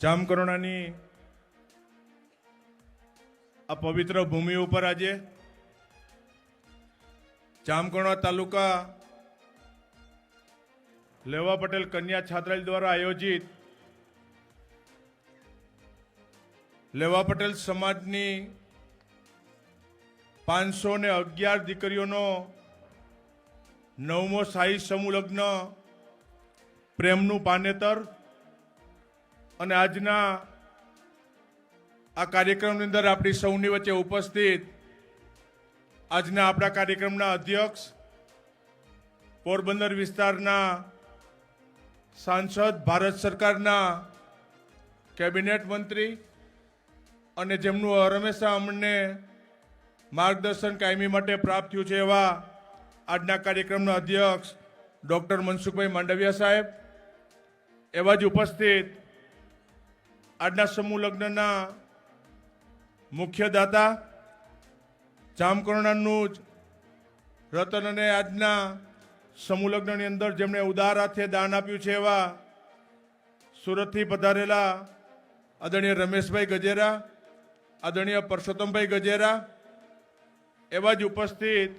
જામકરુણાની આ પવિત્ર ભૂમિ ઉપર આજે જામકરુણા તાલુકા લેવા પટેલ કન્યા છાત્રાલય દ્વારા આયોજિત લેવા પટેલ સમાજની પાંચસો ને અગિયાર દીકરીઓનો નવમો શાહી સમૂહ લગ્ન પ્રેમનું પાનેતર અને આજના આ કાર્યક્રમની અંદર આપણી સૌની વચ્ચે ઉપસ્થિત આજના આપણા કાર્યક્રમના અધ્યક્ષ, પોરબંદર વિસ્તારના સાંસદ, ભારત સરકારના કેબિનેટ મંત્રી અને જેમનું હંમેશા અમને માર્ગદર્શન કાયમી માટે પ્રાપ્ત થયું છે એવા આજના કાર્યક્રમના અધ્યક્ષ ડૉક્ટર મનસુખભાઈ માંડવિયા સાહેબ. એવા જ ઉપસ્થિત આજના સમૂહ લગ્નના મુખ્ય દાતા જામકરુણાનું જ રતન અને આજના સમૂહ લગ્નની અંદર જેમણે ઉદાર હાથે દાન આપ્યું છે એવા સુરતથી પધારેલા આદરણીય રમેશભાઈ ગજેરા, આદરણીય પરસોત્તમભાઈ ગજેરા એવા જ ઉપસ્થિત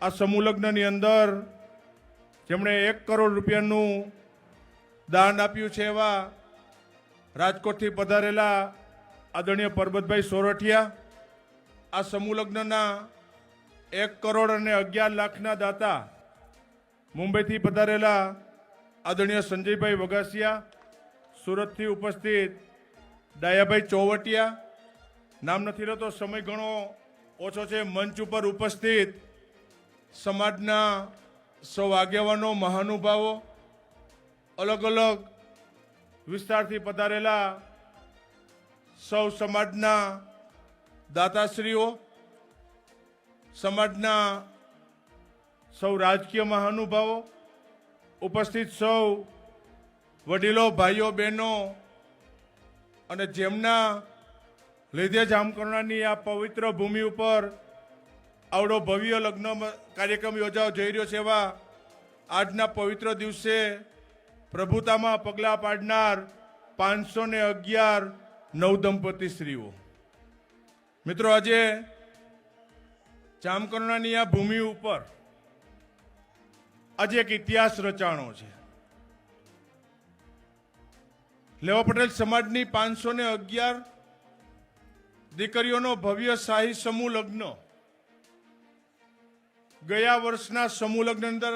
આ સમૂહ લગ્નની અંદર જેમણે એક કરોડ રૂપિયાનું દાન આપ્યું છે એવા રાજકોટથી પધારેલા આદરણીય પરબતભાઈ સોરઠિયા, આ સમૂહ લગ્નના એક કરોડ અને અગિયાર લાખના દાતા મુંબઈથી પધારેલા આદરણીય સંજયભાઈ વગાસિયા સુરતથી ઉપસ્થિત ડાયાભાઈ ચોવટિયા, નામ નથી રહેતો, સમય ઘણો ઓછો છે, મંચ ઉપર ઉપસ્થિત સમાજના સૌ આગેવાનો મહાનુભાવો, અલગ અલગ વિસ્તારથી પધારેલા સૌ સમાજના દાતાશ્રીઓ, સમાજના સૌ રાજકીય મહાનુભાવો, ઉપસ્થિત સૌ વડીલો, ભાઈઓ, બહેનો અને જેમના લીધે જામકરણાની આ પવિત્ર ભૂમિ ઉપર આવડો ભવ્ય લગ્ન કાર્યક્રમ યોજાવા જઈ રહ્યો છે એવા આજના પવિત્ર દિવસે પ્રભુતામાં પગલાં પાડનાર પાંચસો ને અગિયાર નવદંપતિ સ્ત્રીઓ મિત્રો, આજે જામકરુણાની આ ભૂમિ ઉપર આજે એક ઇતિહાસ રચાણો છે. લેવા પટેલ, સમાજની પાંચસો ને અગિયાર દીકરીઓનો ભવ્ય શાહી સમૂહ લગ્ન. ગયા વર્ષના સમૂહ લગ્ન અંદર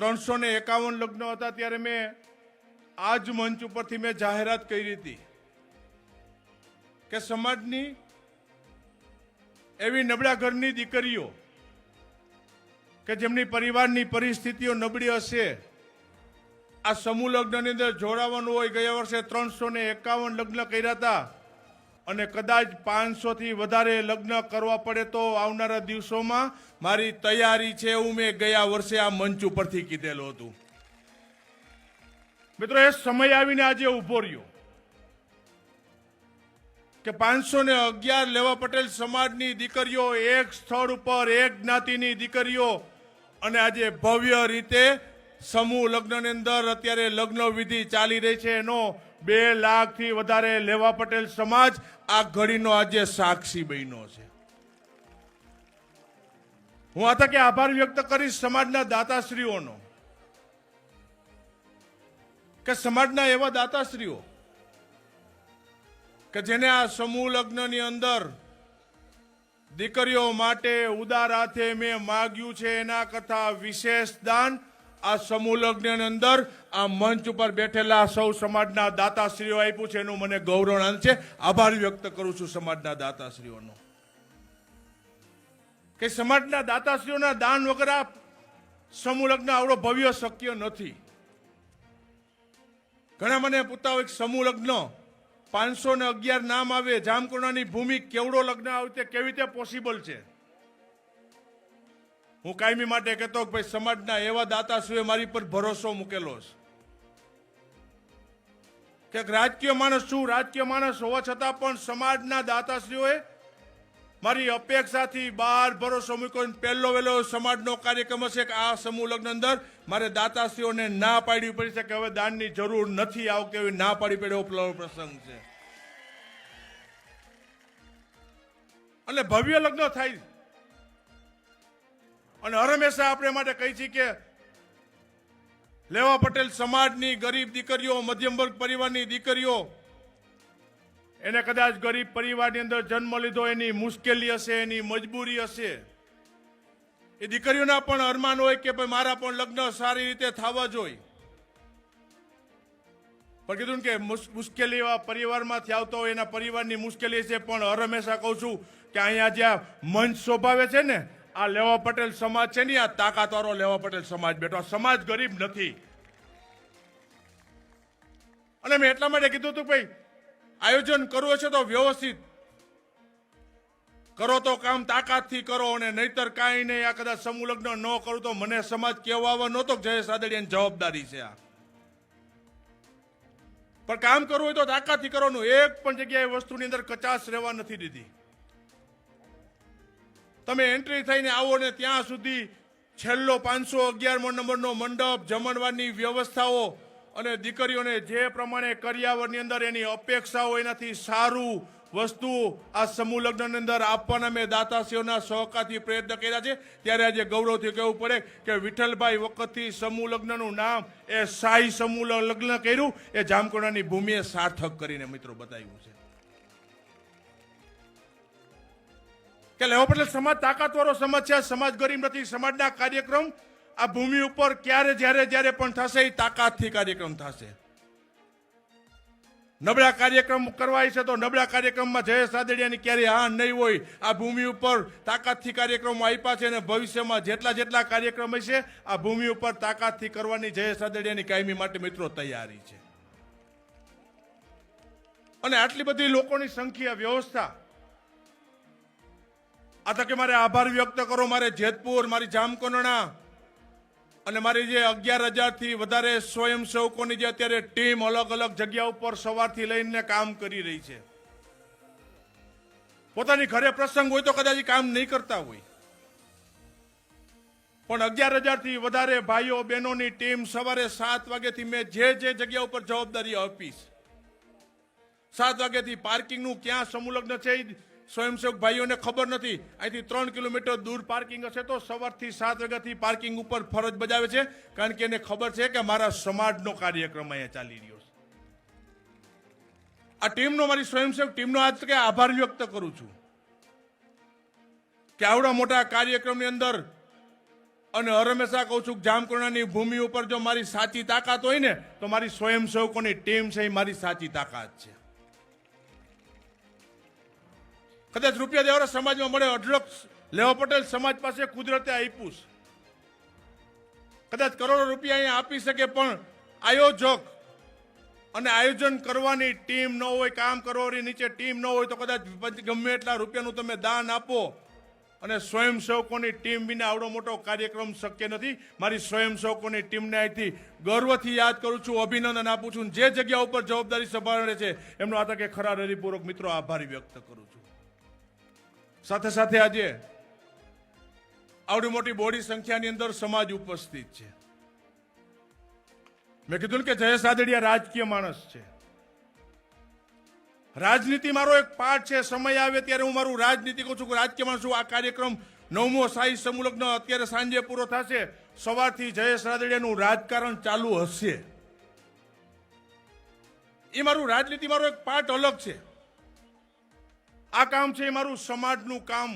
ત્રણસો ને એકાવન લગ્ન હતા ત્યારે મેં આ જ મંચ ઉપરથી મેં જાહેરાત કરી હતી કે સમાજની એવી નબળા ઘરની દીકરીઓ કે જેમની પરિવારની પરિસ્થિતિઓ નબળી હશે, આ સમૂહ લગ્નની અંદર જોડાવાનું હોય, ગયા વર્ષે ત્રણસો ને એકાવન લગ્ન કર્યા હતા. અને કદાચ પાંચસો થી વધારે લગ્ન કરવા પડે તો આવનારા દિવસોમાં મારી તૈયારી છે એવું મેં ગયા વર્ષે આ મંચ ઉપરથી કીધેલું હતું. મિત્રો, એ સમય આવીને આજે ઊભો રહ્યો. કે પાંચસો ને અગિયાર લેવા પટેલ સમાજની દીકરીઓ એક સ્થળ ઉપર, એક જ્ઞાતિની દીકરીઓ અને આજે ભવ્ય રીતે સમૂહ લગ્નની અંદર અત્યારે લગ્ન વિધિ ચાલી રહી છે. એનો બે લાખથી વધારે લેવા પટેલ સમાજ આ ઘડીનો આજે સાક્ષી બન્યો છે. હું આ તકે આભાર વ્યક્ત કરીશ સમાજના દાતાશ્રીઓનો. કે સમાજના એવા દાતાશ્રીઓ કે જેને આ સમૂહ લગ્નની અંદર દીકરીઓ માટે ઉદાર હાથે મેં માગ્યું છે એના કરતા વિશેષ દાન આ સમૂહ લગ્નની અંદર આ મંચ ઉપર બેઠેલા સૌ સમાજના દાતાશ્રીઓ આપ્યું છે, એનું મને ગૌરવ છે. આભાર વ્યક્ત કરું છું સમાજના દાતાશ્રીઓનો. કે સમાજના દાતાશ્રીઓના દાન વગર આ સમૂહ આવડો ભવ્ય શક્ય નથી. ઘણા મને પૂછતા હોય સમૂહ લગ્ન પાંચસો ને અગિયાર નામ આવે જામકુંડાની ભૂમિ કેવડો લગ્ન આવે કેવી રીતે પોસિબલ છે? હું કાયમી માટે કહેતો કે ભાઈ, સમાજના એવા દાતાશ્રીઓએ મારી પર ભરોસો મૂકેલો છે. કે રાજકીય માણસ છું, રાજકીય માણસ હોવા છતાં પણ સમાજના દાતાશ્રીઓએ મારી અપેક્ષાથી બાર ભરોસો મૂક્યો પહેલો વહેલો સમાજનો કાર્યક્રમ હશે કે આ સમૂહ લગ્ન અંદર મારે દાતાશ્રીઓને ના પાડવી પડી છે કે હવે દાનની જરૂર નથી આ વખતે એવી ના પાડી પડે એવો પ્રસંગ છે. અને ભવ્ય લગ્ન થાય. અને હરમેશા આપણે માટે કહી છીએ કે લેવા પટેલ સમાજની ગરીબ દીકરીઓ, મધ્યમ વર્ગ પરિવારની દીકરીઓ, એને કદાચ ગરીબ પરિવારની અંદર જન્મ લીધો, એની મુશ્કેલી હશે, એની મજબૂરી હશે. એ દીકરીઓના પણ અરમાન હોય કે ભાઈ મારા પણ લગ્ન સારી રીતે થવા જોઈએ. પણ કીધું કે મુશ્કેલી એવા પરિવારમાંથી આવતો હોય, એના પરિવારની મુશ્કેલી છે, પણ હર હંમેશા કહું છું કે અહીંયા જ્યાં મંચ શોભાવે છે ને આ લેવા પટેલ સમાજ છે ને, આ તાકાતવાળો લેવા પટેલ સમાજ બેઠો. સમાજ ગરીબ નથી. અને મેં એટલા માટે કીધું હતું ભાઈ, આયોજન કરવું છે તો વ્યવસ્થિત કરો તો કામ તાકાતથી કરો અને નહીતર કાંઈ નહીં. આ કદાચ સમૂહ ન કરું તો મને સમાજ કહેવા આવવા નહોતો જયેશ આદડિયાની જવાબદારી છે આ. પણ કામ કરવું હોય તો તાકાતથી કરવાનું. એક પણ જગ્યાએ વસ્તુની અંદર કચાશ રહેવા નથી દીધી. તમે એન્ટ્રી થઈને આવો ને ત્યાં સુધી છેલ્લો પાંચસો અગિયારમો નંબરનો મંડપ, જમણવારની વ્યવસ્થાઓ અને દીકરીઓને જે પ્રમાણે કરિયાવરની અંદર એની અપેક્ષાઓ એનાથી સારું વસ્તુ આ સમૂહ લગ્નની અંદર આપવાના મેં દાતાશ્રીઓના સહકારથી પ્રયત્ન કર્યા છે. ત્યારે આજે ગૌરવથી કહેવું પડે કે વિઠ્ઠલભાઈ વખતથી સમૂહ લગ્નનું નામ એ સાઈ સમૂહ લગ્ન કર્યું. એ જામકુંડાની ભૂમિએ સાર્થક કરીને મિત્રો બતાવ્યું છે. કે લેવા પટેલ સમાજ તાકાતવાળો સમાજ છે. સમાજ ગરીબ નથી. સમાજના કાર્યક્રમ આ ભૂમિ ઉપર ક્યારે, જ્યારે જ્યારે પણ થશે એ તાકાતથી કાર્યક્રમ થશે. નબળા કાર્યક્રમ કરવા છે તો નબળા કાર્યક્રમમાં જયેશ રાદડિયાની ક્યારે હા નહીં હોય. આ ભૂમિ ઉપર તાકાતથી કાર્યક્રમો આપ્યા છે અને ભવિષ્યમાં જેટલા જેટલા કાર્યક્રમ હશે, આ ભૂમિ ઉપર તાકાતથી કરવાની જયેશ રાદડિયાની કાયમી માટે મિત્રો તૈયારી છે. અને આટલી બધી લોકોની સંખ્યા વ્યવસ્થા આ તકે મારે આભાર વ્યક્ત કરો, મારે જેતપુર, મારી જામકંડોરણા અને મારી જે અગિયાર હજારથી વધારે સ્વયંસેવકોની જે અત્યારે ટીમ અલગ અલગ જગ્યા ઉપર સવારથી લઈને કામ કરી રહી છે. પોતાની ઘરે પ્રસંગ હોય તો કદાચ કામ નહીં કરતા હોય. પણ અગિયાર હજારથી વધારે ભાઈઓ બહેનોની ટીમ સવારે સાત વાગ્યાથી મેં જે જે જગ્યા ઉપર જવાબદારી આપીશ. સાત વાગ્યાથી પાર્કિંગનું ક્યાં સમુલગ્ન છે સ્વયંસેવક ભાઈઓને ખબર નથી. અહીંથી ત્રણ કિલોમીટર દૂર પાર્કિંગ હશે તો સવારથી સાત વાગ્યાથી પાર્કિંગ ઉપર ફરજ બજાવે છે. કારણ કે એને ખબર છે કે મારા સમાજનો કાર્યક્રમ અહીંયા ચાલી રહ્યો છે. આ ટીમનો, મારી સ્વયંસેવક ટીમનો આજ કે આભાર વ્યક્ત કરું છું. કે આવડા મોટા કાર્યક્રમની અંદર, અને હરમેશા કહું છું કે જામકુંડાની ભૂમિ ઉપર જો મારી સાચી તાકાત હોય ને, તો મારી સ્વયંસેવકોની ટીમ છે એ મારી સાચી તાકાત છે. કદાચ રૂપિયા દેવાળા સમાજમાં મળે, અઢળક લેવા પટેલ સમાજ પાસે કુદરતે આપ્યું કદાચ કરોડો રૂપિયા અહીંયા આપી શકે, પણ આયોજક અને આયોજન કરવાની ટીમ ન હોય, કામ કરવાની નીચે ટીમ ન હોય, તો કદાચ ગમે એટલા રૂપિયાનું તમે દાન આપો અને સ્વયંસેવકોની ટીમ વિના આવડો મોટો કાર્યક્રમ શક્ય નથી. મારી સ્વયંસેવકોની ટીમને અહીંથી ગર્વથી યાદ કરું છું, અભિનંદન આપું છું. જે જગ્યા ઉપર જવાબદારી સંભાળે છે, એમનો આ તકે ખરા હૃદયપૂર્વક મિત્રો આભારી વ્યક્ત કરું છું. સાથે સાથે આજે આવડી મોટી બોડી સંખ્યાની અંદર સમાજ ઉપસ્થિત છે. મેં કીધું કે જયેશ રાદડિયા રાજકીય માણસ છે. રાજનીતિ મારો એક પાઠ છે, સમય આવે ત્યારે હું મારું રાજનીતિ કહું છું કે રાજકીય માણસ આ કાર્યક્રમ નવમો સાહી સમુલગ્ન અત્યારે સાંજે પૂરો થશે. સવારથી જયેશ રાદડિયાનું રાજકારણ ચાલુ હશે. એ મારું રાજનીતિ મારો એક પાઠ અલગ છે. આ કામ છે મારું સમાજનું કામ,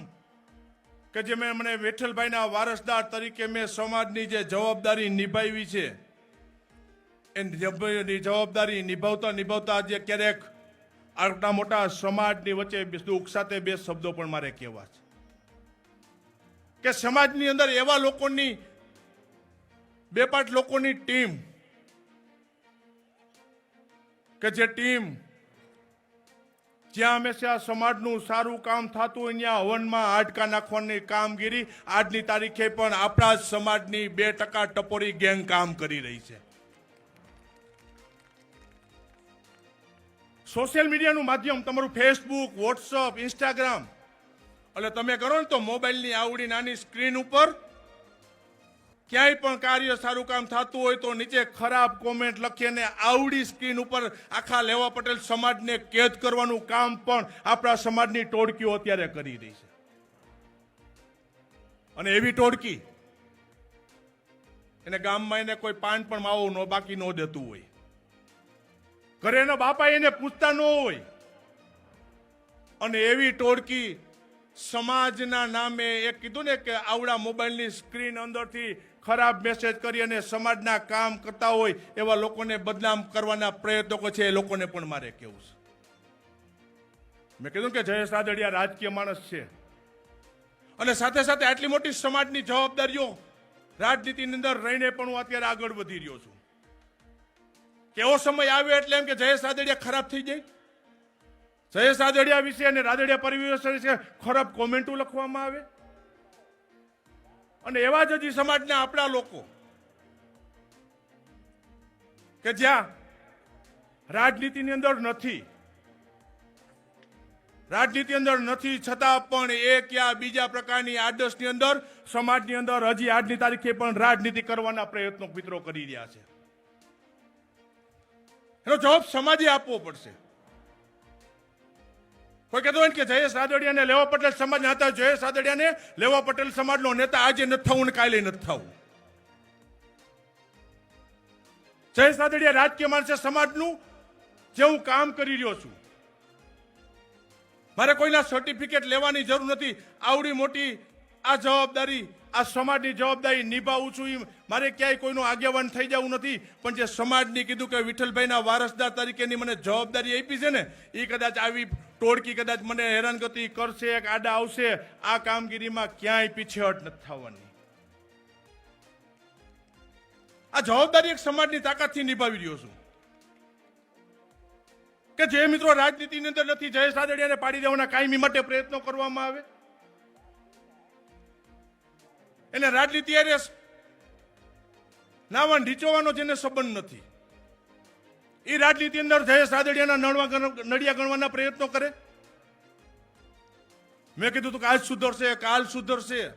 કે જે મેં મને વિઠ્ઠલભાઈના વારસદાર તરીકે મેં સમાજની જે જવાબદારી નિભાવી છે એ જવાબદારી નિભાવતા નિભાવતા આજે ક્યારેક આટલા મોટા સમાજની વચ્ચે દુઃખ સાથે બે શબ્દો પણ મારે કહેવા છે. કે સમાજની અંદર એવા લોકોની, બે પાંચ લોકોની ટીમ, કે જે ટીમ જ્યાં હંમેશા સમાજનું સારું કામ થતું હોય ત્યાં હવનમાં હાડકા નાખવાની કામગીરી. આજની તારીખે પણ આપણા જ સમાજની બે ટકા ટપોરી ગેંગ કામ કરી રહી છે. સોશિયલ મીડિયાનું માધ્યમ તમારું ફેસબુક વોટ્સઅપ ઇન્સ્ટાગ્રામ એટલે તમે કરો ને તો મોબાઈલની આવડી નાની સ્ક્રીન ઉપર ક્યાંય પણ કાર્ય સારું કામ થતું હોય તો નીચે ખરાબ કોમેન્ટ લખીને આવડી સ્ક્રીન ઉપર આખા લેવા પટેલ સમાજને કેદ કરવાનું કામ પણ આપણા સમાજની ટોળકીઓ અત્યારે કરી રહી છે. અને એવી ટોળકી એને ગામમાં એને કોઈ પાન પણ માવો ન, બાકી ન દેતું હોય. ઘરે એના બાપા એને પૂછતા ન હોય. અને એવી ટોળકી સમાજના નામે એક કીધું ને કે આવડા મોબાઈલની સ્ક્રીન અંદરથી ખરાબ મેસેજ કરી અને સમાજના કામ કરતા હોય એવા લોકોને બદનામ કરવાના પ્રયત્નો છે, એ લોકોને પણ મારે કેવું છે. મેં કીધું કે જયેશ રાદડિયા રાજકીય માણસ છે. અને સાથે સાથે આટલી મોટી સમાજની જવાબદારીઓ રાજનીતિની અંદર રહીને પણ હું અત્યારે આગળ વધી રહ્યો છું. કેવો સમય આવ્યો એટલે એમ કે જયેશ રાદડિયા ખરાબ થઈ જાય? જયેશ રાદડિયા વિશે અને રાદડિયા પરિવેશ વિશે ખરાબ કોમેન્ટો લખવામાં આવે? અને એવા જ હજી સમાજના આપણા લોકો કે જ્યાં રાજનીતિની અંદર નથી. રાજનીતિ અંદર નથી, છતાં પણ એક યા બીજા પ્રકારની આદર્શની અંદર, સમાજની અંદર હજી આજની તારીખે પણ રાજનીતિ કરવાના પ્રયત્નો મિત્રો કરી રહ્યા છે. એનો જવાબ સમાજે આપવો પડશે. કોઈ કહેતો હોય કે જયેશ રાદડિયાને લેવા પટેલ સમાજના હતા, જયેશ રાદડિયાને લેવા પટેલ સમાજનો નેતા આજે નથી થવું ને કાલે નથી થવું. જયેશ રાદડિયા રાજકીય માણસે સમાજનું જે હું કામ કરી રહ્યો છું. મારે કોઈના સર્ટિફિકેટ લેવાની જરૂર નથી. આવડી મોટી આ જવાબદારી, આ સમાજની જવાબદારી નિભાવું છું ઈ મારે ક્યાંય કોઈનો આગેવાન થઈ જવું નથી. પણ જે સમાજની કીધું કે વિઠ્ઠલભાઈના વારસદાર તરીકેની મને જવાબદારી આપી છે ને, એ કદાચ આવી ટોળકી કદાચ મને હેરાનગતિ કરશે કે આડા આવશે, આ કામગીરીમાં ક્યાંય પીછેહટ નથી થવાની. આ જવાબદારી એક સમાજની તાકાતથી નિભાવી રહ્યો છું. કે જે મિત્રો રાજનીતિની અંદર નથી જયેશ રાદડિયાને પાડી દેવાના કાયમી માટે પ્રયત્નો કરવામાં આવે. એને રાજનીતિ નાવા ઢીચોવાનો જેને સંબંધ નથી. એ રાજનીતિ અંદર જયેશ રાદડિયાના ગણ- નડિયા ગણવાના પ્રયત્નો કરે? મેં કીધું તું કે આજ સુધરશે કાલ સુધરશે.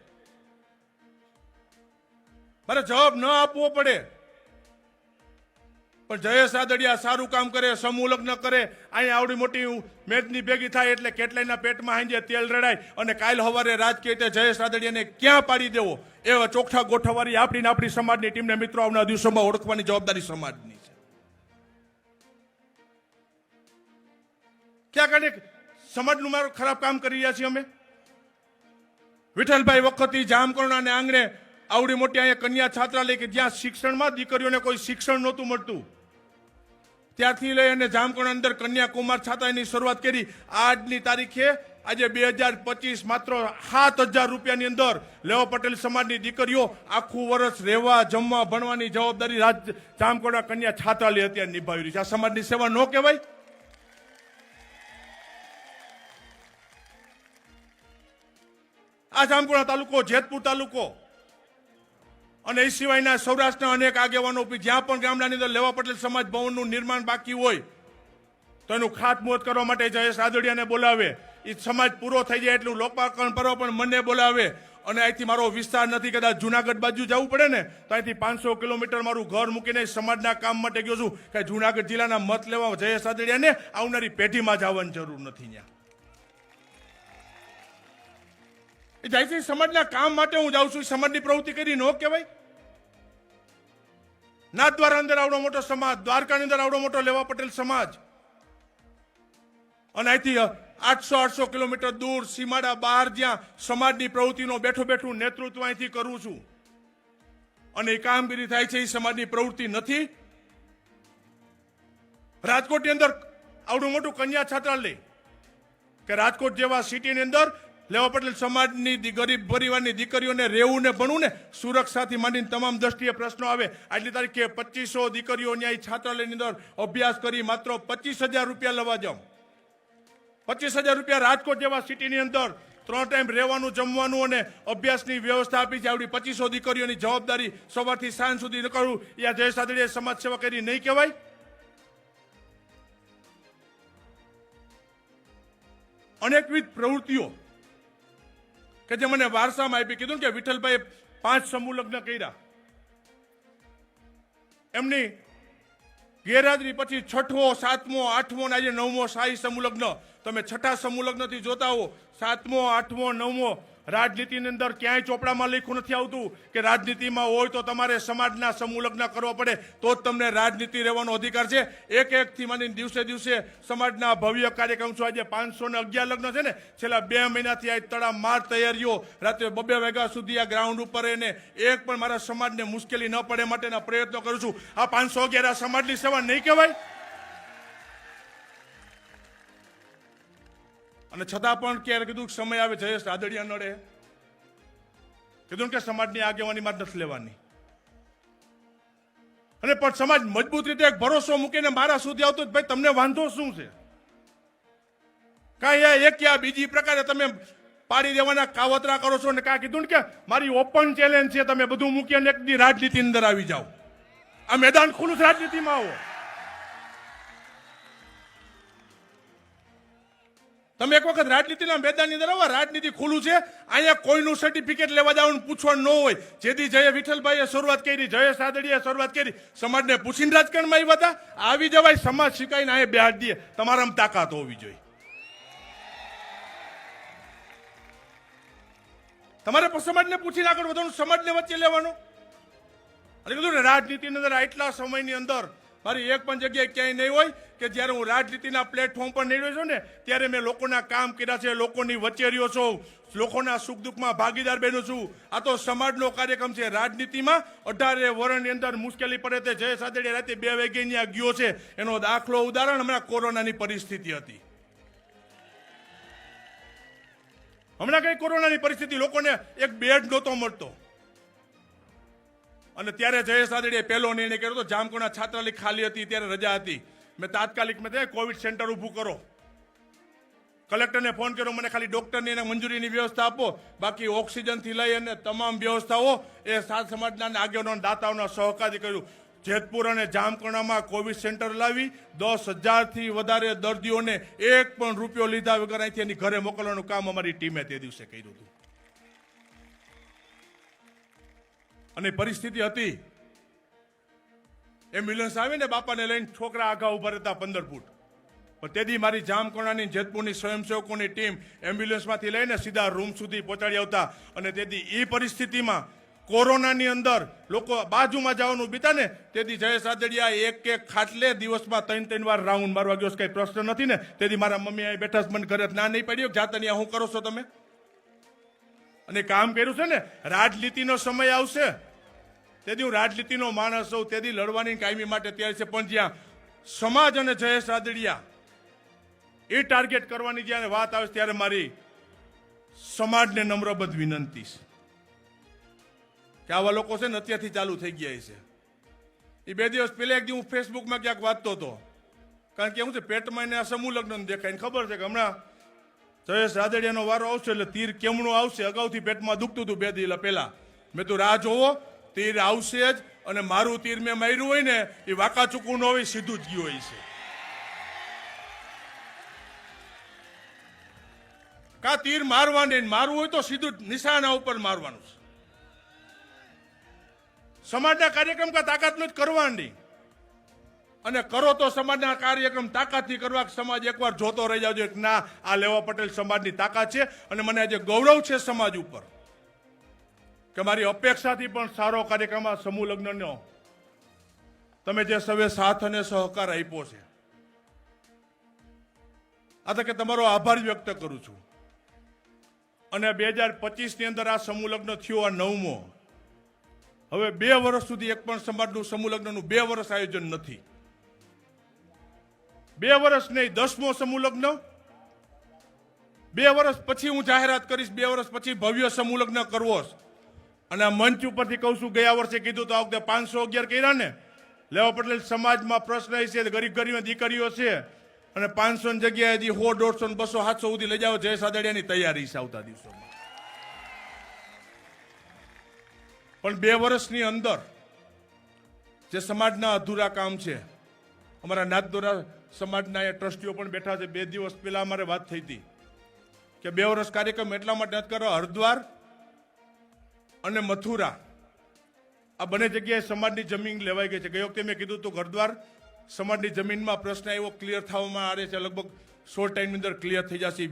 મારે જવાબ ન આપવો પડે. પણ જયેશ રાદડિયા સારું કામ કરે, સમૂહ લગ્ન કરે. અહીંયા આવડી મોટી મેદની ભેગી થાય એટલે કેટલાયના પેટમાં હાંજે તેલ રડાય અને કાલ હવારે રાજકીય રીતે જયેશ રાદડિયાને ક્યાં પાડી દેવો? એવા ચોખ્ઠા ગોઠવવાની આપણી આપણી સમાજની ટીમને મિત્રો આવનાર દિવસોમાં ઓળખવાની જવાબદારી સમાજની છે ક્યાં સમાજનું મારું ખરાબ કામ કરી રહ્યા છીએ અમે. વિઠ્ઠલભાઈ વખતથી જામકરણાને આંગણે આવડી મોટી અહીંયા કન્યા છાત્રાલય કે જ્યાં શિક્ષણમાં દીકરીઓને કોઈ શિક્ષણ નહોતું મળતું. ત્યારથી લઈ અને જામકણ અંદર કન્યાકુમાર છાત્રાલયની શરૂઆત કરી. આજની તારીખે આજે બે હજાર પચીસ માત્ર સાત હજાર રૂપિયાની અંદર લેવા પટેલ સમાજની દીકરીઓ આખું વર્ષ રહેવા, જમવા, ભણવાની જવાબદારી રાજ જામકોડા કન્યા છાત્રાલય અત્યારે નિભાવી રહી છે. આ સમાજની સેવા ન કહેવાય. આ જામકુડા તાલુકો, જેતપુર તાલુકો. અને એ સિવાયના સૌરાષ્ટ્રના અનેક આગેવાનો જ્યાં પણ ગામડાની અંદર લેવા પટેલ સમાજ ભવનનું નિર્માણ બાકી હોય, તો એનું ખાતમુહૂર્ત કરવા માટે જયેશ આદડિયાને બોલાવે. એ સમાજ પૂરો થઈ જાય એટલું લોકાર્પણ પર્વ પણ મને બોલાવે. અને અહીંથી મારો વિસ્તાર નથી, કદાચ જુનાગઢ બાજુ જવું પડે ને, તો અહીંથી પાંચસો કિલોમીટર મારું ઘર મૂકીને સમાજના કામ માટે ગયો છું. કે જુનાગઢ જિલ્લાના મત લેવા જયેશ આદડિયાને આવનારી પેઢીમાં જવાની જરૂર નથી ત્યાં એ જાય છે સમાજના કામ માટે હું જાઉં છું. સમાજની પ્રવૃત્તિ કરી ન કહેવાય. નાથ દ્વારા અંદર આવડો મોટો સમાજ, દ્વારકાની અંદર આવડો મોટો લેવા પટેલ સમાજ. અને અહીંથી આઠસો આઠસો કિલોમીટર દૂર, સીમાડા બહાર જ્યાં સમાજની પ્રવૃત્તિનો બેઠો બેઠું નેતૃત્વ અહીંથી કરું છું. અને એ કામગીરી થાય છે, એ સમાજની પ્રવૃત્તિ નથી. રાજકોટની અંદર આવડું મોટું કન્યા છાત્રાલય. કે રાજકોટ જેવા સિટીની અંદર લેવા પટેલ સમાજની ગરીબ પરિવારની દીકરીઓને રહેવું ને ભણવું ને સુરક્ષાથી માંડીને તમામ દ્રષ્ટિએ પ્રશ્નો આવે. આજની તારીખે પચીસો દીકરીઓ ન્યાય છાત્રાલયની અંદર અભ્યાસ કરી માત્ર પચીસ હજાર રૂપિયા લેવા જાઉં પચીસ હજાર રૂપિયા રાજકોટ જેવા સિટીની અંદર ત્રણ ટાઈમ રહેવાનું, જમવાનું અને અભ્યાસની વ્યવસ્થા આપી છે. આવડી પચીસો દીકરીઓની જવાબદારી સવારથી સાંજ સુધી ન કરવું એ આ જય સાદડીએ સમાજ સેવા કરી નહીં કહેવાય. અનેકવિધ પ્રવૃત્તિઓ કે જે મને વારસામાં આપી કીધું કે વિઠ્ઠલભાઈ પાંચ સમૂહ લગ્ન કર્યા. એમની ગેરહાજરી પછી છઠ્ઠો, સાતમો, આઠમો ને આજે નવમો શાહી સમૂહ લગ્ન. તમે છઠ્ઠા સમૂહ લગ્નથી જોતા હો, સાતમો, આઠમો, નવમો રાજનીતિની અંદર ક્યાંય ચોપડામાં લખ્યું નથી આવતું કે રાજનીતિમાં હોય તો તમારે સમાજના સમૂહ લગ્ન કરવા પડે, તો જ તમને રાજનીતિ રહેવાનો અધિકાર છે. એક એકથી માની દિવસે દિવસે સમાજના ભવ્ય કાર્યક્રમ છે. આજે પાંચસો ને અગિયાર લગ્ન છે ને, છેલ્લા બે મહિનાથી આ તડામાર તૈયારીઓ રાત્રે બબે વાગ્યા સુધી આ ગ્રાઉન્ડ ઉપર એને એક પણ મારા સમાજને મુશ્કેલી ન પડે માટેના પ્રયત્નો કરું છું. આ પાંચસો અગિયાર આ સમાજની સેવા નહીં કહેવાય. અને છતાં પણ ક્યારે કીધું સમય આવે જયેશ રાદડિયા નડે. કીધું કે સમાજની આગેવાની માં નથી લેવાની. અને પણ સમાજ મજબૂત રીતે એક ભરોસો મૂકીને મારા સુધી આવતો ભાઈ તમને વાંધો શું છે? કાંઈ એક યા બીજી પ્રકારે તમે પાડી દેવાના કાવતરા કરો છો ને કાં કીધું કે મારી ઓપન ચેલેન્જ છે, તમે બધું મૂકી અને એક રાજનીતિ અંદર આવી જાઓ. આ મેદાન ખુલ્લું રાજનીતિમાં આવો. તમે એક વખત રાજનીતિના મેદાનની અંદર આવો, રાજનીતિ ખુલ્લું છે. અહીંયા કોઈનું સર્ટિફિકેટ લેવા જવાનું પૂછવાનું ન હોય. જેથી જય વિઠ્ઠલભાઈએ શરૂઆત કરી, જય સાદડીએ શરૂઆત કરી, સમાજને પૂછીને રાજકારણમાં આવ્યા હતા. આવી જવાય સમાજ શીખાઈને અહીંયા બેહાડ દઈએ. તમારામાં તાકાત હોવી જોઈએ. તમારે સમાજને પૂછીને આગળ વધવાનું, સમાજને વચ્ચે લેવાનું. અને કીધું ને, રાજનીતિની અંદર આટલા સમયની અંદર મારી એક પણ જગ્યાએ ક્યાંય નહીં હોય કે જ્યારે હું રાજનીતિના પ્લેટફોર્મ પર નીકળ્યો છું ને, ત્યારે મેં લોકોના કામ કર્યા છે, લોકોની વચ્ચે રહ્યો છું. લોકોના સુખ દુઃખમાં ભાગીદાર બન્યો છું. આ તો સમાજનો કાર્યક્રમ છે. રાજનીતિમાં અઢારે વર્ણની અંદર મુશ્કેલી પડે તે જય સાદડીયા રાતે બે વાગે ત્યાં ગયો છે. એનો દાખલો ઉદાહરણ હમણાં કોરોનાની પરિસ્થિતિ હતી. હમણાં કઈ કોરોનાની પરિસ્થિતિ? લોકોને એક બેડ નહોતો મળતો. અને ત્યારે જયેશ સાદડીએ પહેલો નિર્ણય કર્યો હતો જામકુણા છાત્રાલય ખાલી હતી, ત્યારે રજા હતી. મેં તાત્કાલિક મેં કોવિડ સેન્ટર ઊભું કરો. કલેક્ટરને ફોન કર્યો, મને ખાલી ડોક્ટરની અને મંજૂરીની વ્યવસ્થા આપો, બાકી ઓક્સિજનથી લઈ અને તમામ વ્યવસ્થાઓ એ સાત સમાજના આગેવાનો દાતાઓના સહકારથી કર્યું. જેતપુર અને જામકણામાં કોવિડ સેન્ટર લાવી, દસ હજારથી વધારે દર્દીઓને એક પણ રૂપિયો લીધા વગર અહીંથી એની ઘરે મોકલવાનું કામ અમારી ટીમે તે દિવસે કર્યું હતું. અને પરિસ્થિતિ હતી. એમ્બ્યુલન્સ આવીને બાપાને લઈને છોકરા આગા ઊભા રહેતા પંદર ફૂટ. પણ તેથી મારી જામકોણાની જેતપુરની સ્વયંસેવકોની ટીમ એમ્બ્યુલન્સમાંથી લઈને સીધા રૂમ સુધી પહોંચાડી આવતા. અને તેથી એ પરિસ્થિતિમાં કોરોનાની અંદર લોકો બાજુમાં જવાનું બીતા ને, તેથી જયેશ આદડિયા એક એક ખાટલે દિવસમાં ત્રણ ત્રણ વાર રાઉન્ડ મારવા ગયો કઈ પ્રશ્ન નથી ને. તેથી મારા મમ્મી અહીં બેઠા મને ઘરે ના નહીં પડ્યો. ત્યાં શું કરો છો તમે? અને કામ કર્યું છે ને? રાજનીતિનો સમય આવશે. તેથી હું રાજનીતિનો માણસ હોઉં, તેથી લડવાની કાયમી માટે તૈયાર છે. પણ જ્યાં સમાજ અને જયેશ રાદડિયા એ ટાર્ગેટ કરવાની જ્યારે વાત આવે ત્યારે મારી સમાજને નમ્રબદ્ધ વિનંતી છે. કે આવા લોકો છે ને અત્યારથી ચાલુ થઈ ગયા છે. એ બે દિવસ પહેલા એક દી હું ફેસબુકમાં ક્યાંક વાંચતો હતો. કારણ કે હું છે, પેટમાં એને આ સમૂહ લગ્ન દેખાય. ને ખબર છે કે હમણાં જયેશ રાદડિયાનો વારો આવશે એટલે તીર કેમણું આવશે. અગાઉથી પેટમાં દુખતું હતું બે દિવસ પહેલા. મેં તો રાહ જોવો. તીર આવશે જ અને મારું તીર મેં માર્યું હોય ને, એ વાકા ચૂકવું ન હોય, સીધું જ ગયું હોય છે. કા તીર મારવાની ને મારવું હોય તો સીધું નિશાના ઉપર મારવાનું છે. સમાજના કાર્યક્રમ કા તાકાતનું જ કરવાની અને કરો તો સમાજના કાર્યક્રમ તાકાતથી કરવા સમાજ એકવાર જોતો રહી જાવજો ના, આ લેવા પટેલ સમાજની તાકાત છે અને મને આજે ગૌરવ છે સમાજ ઉપર. કે મારી અપેક્ષાથી પણ સારો કાર્યક્રમ આ સમૂહ લગ્નનો. તમે જે સવે સાથ અને સહકાર આપ્યો છે. આ તો કે તમારો આભાર વ્યક્ત કરું છું. અને બે હજાર પચીસની અંદર આ સમૂહ લગ્ન થયો આ નવમો. હવે બે વર્ષ સુધી એક પણ સમાજનું સમૂહ લગ્નનું બે વર્ષ આયોજન નથી. બે વર્ષ નહીં, દસમો સમૂહ લગ્ન. બે વર્ષ પછી હું જાહેરાત કરીશ, બે વર્ષ પછી ભવ્ય સમૂહ લગ્ન કરવો છે. અને આ મંચ ઉપરથી કહું છું, ગયા વર્ષે કીધું તો આ વખતે પાંચસો અગિયાર કર્યા ને. લેવા પટેલ, સમાજમાં પ્રશ્ન એ છે, ગરીબ ગરીબ દીકરીઓ છે, અને પાંચસો ની જગ્યાએ હજી સો, દોઢસો બસો, સાતસો સુધી લઈ જાઓ. જય સાદડિયાની તૈયારી છે આવતા દિવસોમાં. પણ બે વર્ષની અંદર જે સમાજના અધૂરા કામ છે, અમારા નાથદોરા સમાજના એ ટ્રસ્ટીઓ પણ બેઠા છે. બે દિવસ પહેલા અમારે વાત થઈ હતી કે બે વર્ષ કાર્યક્રમ એટલા માટે નથી કરો હરિદ્વાર અને મથુરા. આ બંને જગ્યાએ સમાજની જમીન લેવાઈ ગઈ છે. ગઈ વખતે મેં કીધું તો ઘરદ્વાર સમાજની જમીનમાં પ્રશ્ન એવો ક્લિયર થવામાં આવે છે. લગભગ સો ટાઈમની અંદર ક્લિયર થઈ જશે.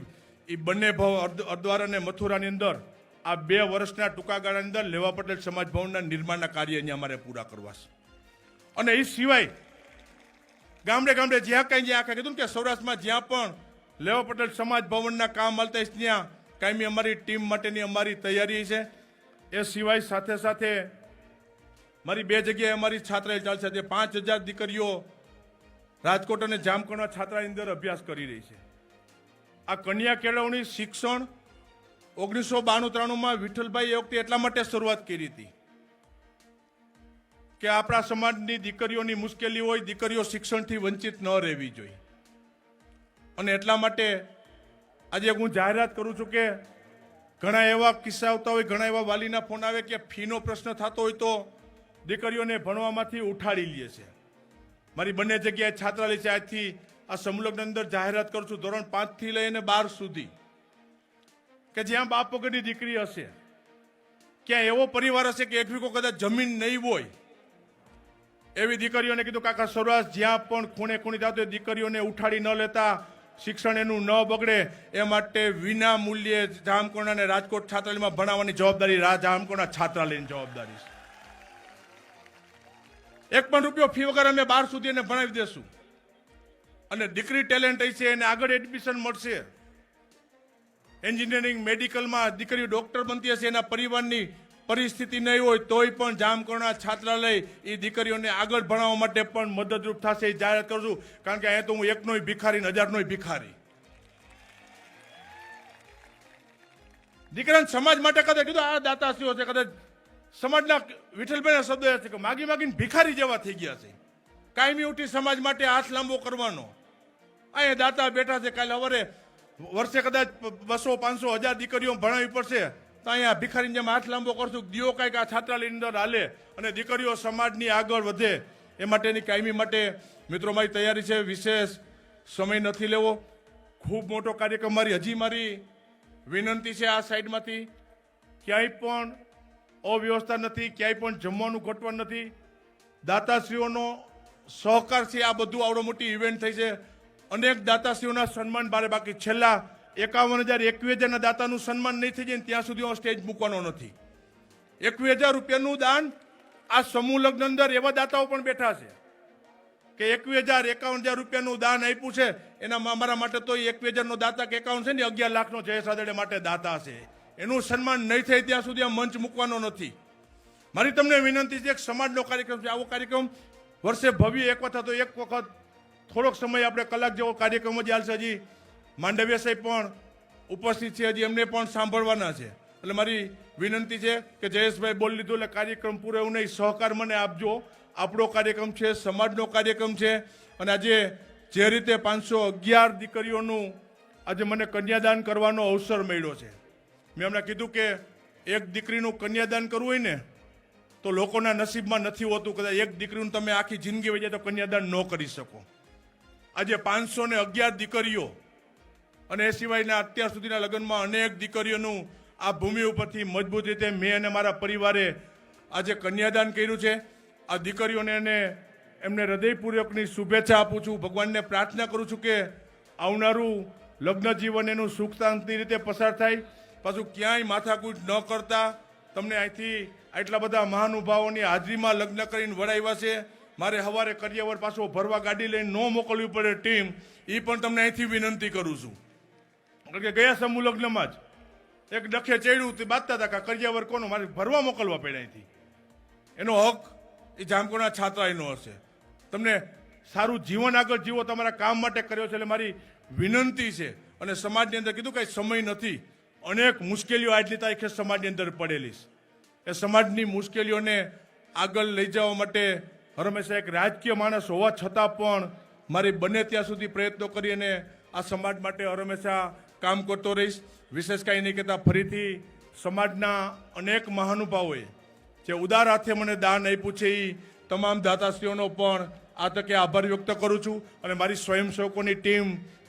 એ બંને ભાવ હરિદ્વાર અને મથુરાની અંદર આ બે વર્ષના ટૂંકા ગાળાની અંદર લેવા પટેલ સમાજ ભવનના નિર્માણના કાર્ય અહીંયા અમારે પૂરા કરવા છે. અને એ સિવાય ગામડે ગામડે જ્યાં કાંઈ જ્યાં આખા કીધું કે સૌરાષ્ટ્રમાં જ્યાં પણ લેવા પટેલ સમાજ ભવનના કામ મળતા ત્યાં કાયમી અમારી ટીમ માટેની અમારી તૈયારી છે. એ સિવાય સાથે સાથે મારી બે જગ્યાએ અમારી છાત્રાએ ચાલશે તે પાંચ હજાર દીકરીઓ રાજકોટ અને જામકંડમાં છાત્રાની અંદર અભ્યાસ કરી રહી છે. આ કન્યા કેળવણી શિક્ષણ ઓગણીસો બાણું ત્રાણુંમાં વિઠ્ઠલભાઈ એ વખતે એટલા માટે શરૂઆત કરી હતી કે આપણા સમાજની દીકરીઓની મુશ્કેલી હોય, દીકરીઓ શિક્ષણથી વંચિત ન રહેવી જોઈએ. અને એટલા માટે આજે હું જાહેરાત કરું છું કે ઘણા એવા કિસ્સા આવતા હોય, ઘણા એવા વાલીના ફોન આવે કે ફીનો પ્રશ્ન થતો હોય તો દીકરીઓને ભણવામાંથી ઉઠાડી લે છે. મારી બંને જગ્યાએ છાત્રાલય છે, આજથી આ સંલગ્ન અંદર જાહેરાત કરું છું, ધોરણ પાંચથી લઈને બાર સુધી. કે જ્યાં બાપ વગરની દીકરી હશે, ક્યાં એવો પરિવાર હશે કે એકવીકો કદાચ જમીન નહીં હોય. એવી દીકરીઓને કીધું, કાકા, સૌરાષ્ટ્ર જ્યાં પણ ખૂણે ખૂણે જાતો દીકરીઓને ઉઠાડી ન લેતા શિક્ષણ એનું ન બગડે એ માટે વિના મૂલ્યે જામકોણા અને રાજકોટ છાત્રાલયમાં ભણાવવાની જવાબદારી જામકોણા છાત્રાલયની જવાબદારી છે. એક પણ રૂપિયો ફી વગર અમે બાર સુધી એને ભણાવી દેશું. અને દીકરી ટેલેન્ટ છે એને આગળ એડમિશન મળશે. એન્જિનિયરિંગ, મેડિકલમાં દીકરીઓ ડોક્ટર બનતી હશે, એના પરિવારની પરિસ્થિતિ નહીં હોય તોય પણ જામકરણા છાત્રાલય એ દીકરીઓને આગળ ભણાવવા માટે પણ મદદરૂપ થશે એ જાહેરાત કરું છું. કારણ કે અહીંયા તો હું એકનોય ભિખારી ને હજારનોય ભિખારી. દીકરાને સમાજ માટે કદાચ કીધું, આ દાતાશ્રીઓ છે. કદાચ સમાજના વિઠ્ઠલભાઈના શબ્દ છે કે માગી માગીને ભિખારી જેવા થઈ ગયા છે. કાયમી ઉઠી સમાજ માટે હાથ લાંબો કરવાનો. અહીંયા દાતા બેઠા છે, કાલે સવારે વર્ષે કદાચ બસો, પાંચસો હજાર દીકરીઓ ભણાવી પડશે. તો અહીંયા ભિખારીની જેમ હાથ લાંબો કરશું દીવો કાંઈક આ છાત્રાલયની અંદર હાલે અને દીકરીઓ સમાજની આગળ વધે, એ માટેની કાયમી માટે મિત્રો મારી તૈયારી છે. વિશેષ સમય નથી લેવો. ખૂબ મોટો કાર્યક્રમ મારી, હજી મારી વિનંતી છે આ સાઈડમાંથી. ક્યાંય પણ અવ્યવસ્થા નથી, ક્યાંય પણ જમવાનું ઘટવાનું નથી. દાતાશ્રીઓનો સહકાર છે આ બધું આવડો મોટી ઇવેન્ટ થઈ છે. અનેક દાતાશ્રીઓના સન્માન બારે બાકી. છેલ્લા એકાવન હજાર એકવીસ હજારના દાતાનું સન્માન નહીં થઈ જાય ને ત્યાં સુધી હું સ્ટેજ મૂકવાનો નથી. એકવીસ હજાર રૂપિયાનું દાન આ સમૂહ લગ્ન અંદર એવા દાતાઓ પણ બેઠા છે કે એકવીસ હજાર એકાવન હજાર રૂપિયાનું દાન આપ્યું છે. એના અમારા માટે તો એકવીસ હજારનો દાતા કે એકાવન છે ને અગિયાર લાખનો જયેશ આદડે માટે દાતા છે. એનું સન્માન નહીં થાય ત્યાં સુધી આ મંચ મૂકવાનો નથી. મારી તમને વિનંતી છે, એક સમાજનો કાર્યક્રમ છે. આવો કાર્યક્રમ વર્ષે ભવ્ય એક વખત તો એક વખત થોડોક સમય આપણે કલાક જેવો કાર્યક્રમ જ હાલશે હજી. માંડવ્ય સાહેબ પણ ઉપસ્થિત છે, હજી એમને પણ સાંભળવાના છે. એટલે મારી વિનંતી છે કે જયેશભાઈ બોલી લીધું એટલે કાર્યક્રમ પૂરો એવું નહીં, સહકાર મને આપજો. આપણો કાર્યક્રમ છે, સમાજનો કાર્યક્રમ છે. અને આજે જે રીતે પાંચસો અગિયાર દીકરીઓનું આજે મને કન્યાદાન કરવાનો અવસર મળ્યો છે. મેં હમણાં કીધું કે એક દીકરીનું કન્યાદાન કરવું હોય ને, તો લોકોના નસીબમાં નથી હોતું. કદાચ એક દીકરીનું તમે આખી જિંદગી વહી જાય તો કન્યાદાન ન કરી શકો. આજે પાંચસો ને અગિયાર દીકરીઓ અને એ સિવાયના અત્યાર સુધીના લગ્નમાં અનેક દીકરીઓનું આ ભૂમિ ઉપરથી મજબૂત રીતે મેં અને મારા પરિવારે આજે કન્યાદાન કર્યું છે. આ દીકરીઓને એને એમને હૃદયપૂર્વકની શુભેચ્છા આપું છું. ભગવાનને પ્રાર્થના કરું છું કે આવનારું લગ્ન જીવન એનું સુખ શાંતિ રીતે પસાર થાય. પાછું ક્યાંય માથાકૂટ ન કરતા. તમને અહીંથી આટલા બધા મહાનુભાવોની હાજરીમાં લગ્ન કરીને વડાવ્યા છે. મારે સવારે કરિયાવર પાછો ભરવા ગાડી લઈને ન મોકલવી પડે ટીમ. એ પણ તમને અહીંથી વિનંતી કરું છું. કારણ કે ગયા સમૂહ લગ્નમાં જ એક ડખે ચડ્યું તે બાંધતા હતા કે કરિયાવર કોનો? મારે ભરવા મોકલવા પડ્યા અહીંથી. એનો હક એ જામકોના છાત્રાલયનો હશે. તમને સારું જીવન આગળ જીવો, તમારા કામ માટે કર્યો છે એટલે મારી વિનંતી છે. અને સમાજની અંદર કીધું કાંઈ સમય નથી. અનેક મુશ્કેલીઓ આજની તારીખે સમાજની અંદર પડેલી છે. એ સમાજની મુશ્કેલીઓને આગળ લઈ જવા માટે હંમેશા એક રાજકીય માણસ હોવા છતાં પણ મારી બને ત્યાં સુધી પ્રયત્નો કરી અને આ સમાજ માટે હંમેશા કામ કરતો રહીશ. વિશેષ કાંઈ નહીં કહેતા, ફરીથી સમાજના અનેક મહાનુભાવોએ જે ઉદાર હાથે મને દાન આપ્યું છે એ તમામ દાતાશ્રીઓનો પણ આ તકે આભાર વ્યક્ત કરું છું અને મારી સ્વયંસેવકોની ટીમ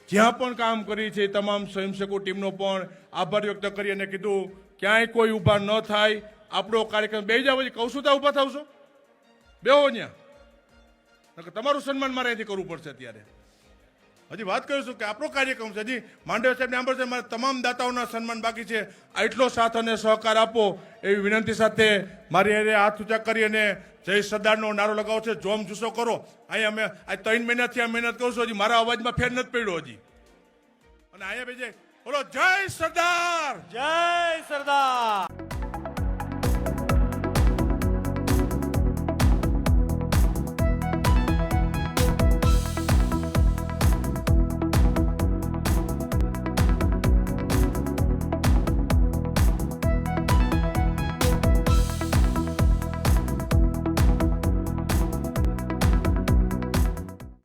જ્યાં પણ કામ કરી છે તમામ સ્વયંસેવકો ટીમનો પણ આભાર વ્યક્ત કરી અને કીધું, ક્યાંય કોઈ ઊભા ન થાય. આપણો કાર્યક્રમ બે જાવ કહું છું ત્યાં ઊભા થાવશો? બેહો ત્યાં તમારું સન્માન મારે અહીંથી કરવું પડશે અત્યારે. હજી વાત કરીશું કે આપણો કાર્યક્રમ છે. હજી માંડવ સાહેબ આંબર છે મારા તમામ દાતાઓના સન્માન બાકી છે. આટલો સાથ અને સહકાર આપો એવી વિનંતી સાથે મારી અરે હાથ ઊંચા કરી અને જય સરદારનો નારો લગાવો છે. જોમ જુસ્સો કરો. અહીંયા અમે આ ત્રણ મહિનાથી આ મહેનત કરું છું. હજી મારા અવાજમાં ફેર નથી પડ્યો હજી. અને અહીંયા બેજે બોલો, જય સરદાર! જય સરદાર!